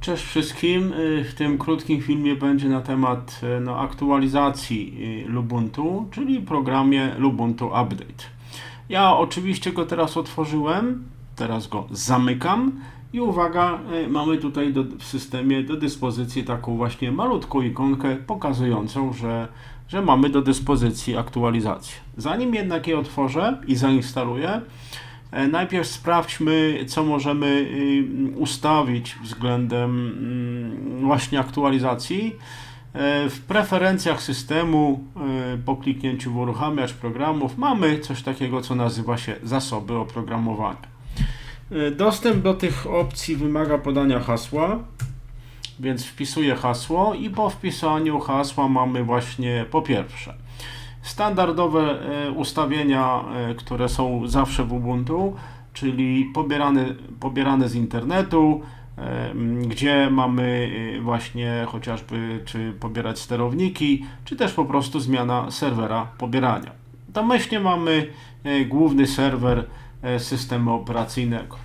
Cześć wszystkim. Y, W tym krótkim filmie będzie na temat y, no, aktualizacji y, Lubuntu, czyli programie Lubuntu Update. Ja oczywiście go teraz otworzyłem, teraz go zamykam i uwaga, mamy tutaj do, w systemie do dyspozycji taką właśnie malutką ikonkę pokazującą, że, że mamy do dyspozycji aktualizację. Zanim jednak je otworzę i zainstaluję, Najpierw sprawdźmy, co możemy y, ustawić względem mm, właśnie aktualizacji. E, W preferencjach systemu e, po kliknięciu w uruchamiacz programów mamy coś takiego, co nazywa się zasoby oprogramowania. E, Dostęp do tych opcji wymaga podania hasła, więc wpisuję hasło i po wpisaniu hasła mamy właśnie po pierwsze standardowe e, ustawienia, e, które są zawsze w Ubuntu, czyli pobierane, pobierane z internetu, e, gdzie mamy właśnie chociażby czy pobierać sterowniki, czy też po prostu zmiana serwera pobierania. Domyślnie mamy główny serwer systemu operacyjnego.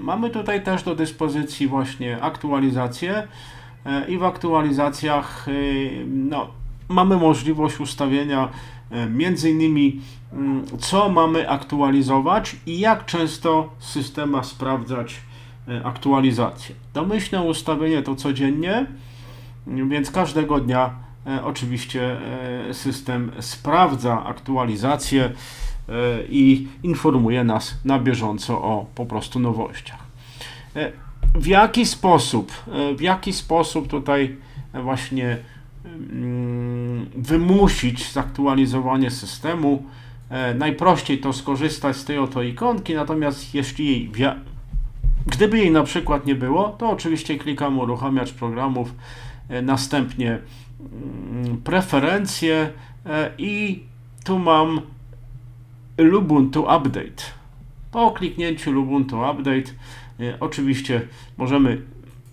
Mamy tutaj też do dyspozycji właśnie aktualizacje i w aktualizacjach no, mamy możliwość ustawienia e, między innymi mm, co mamy aktualizować i jak często system ma sprawdzać e, aktualizację. Domyślne ustawienie to codziennie, więc każdego dnia e, oczywiście system sprawdza aktualizację i informuje nas na bieżąco o po prostu nowościach. W jaki sposób, w jaki sposób tutaj właśnie mm, wymusić zaktualizowanie systemu. E, Najprościej to skorzystać z tej oto ikonki, natomiast jeśli jej gdyby jej na przykład nie było, to oczywiście klikam uruchamiacz programów, e, następnie mm, preferencje e, i tu mam Lubuntu Update. Po kliknięciu Lubuntu Update oczywiście możemy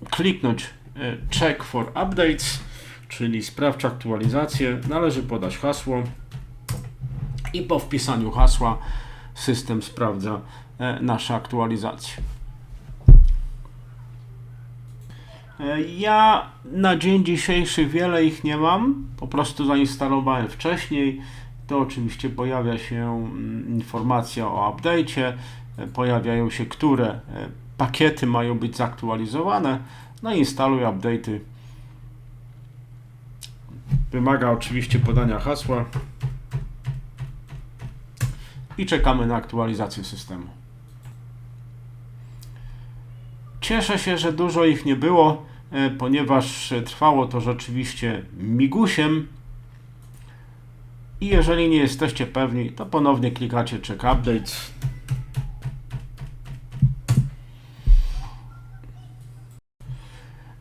kliknąć Check for Updates, czyli sprawdź aktualizację. Należy podać hasło i po wpisaniu hasła system sprawdza e, nasze aktualizacje. E, Ja na dzień dzisiejszy wiele ich nie mam, po prostu zainstalowałem wcześniej. To oczywiście pojawia się mm, informacja o update'cie, e, pojawiają się, które pakiety mają być zaktualizowane. No i instaluj update'y. Wymaga oczywiście podania hasła i czekamy na aktualizację systemu. Cieszę się, że dużo ich nie było, e, ponieważ trwało to rzeczywiście migusiem. I jeżeli nie jesteście pewni, to ponownie klikacie Check Updates.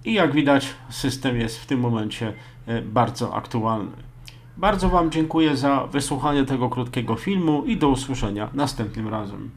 I jak widać, system jest w tym momencie e, bardzo aktualny. Bardzo Wam dziękuję za wysłuchanie tego krótkiego filmu i do usłyszenia następnym razem.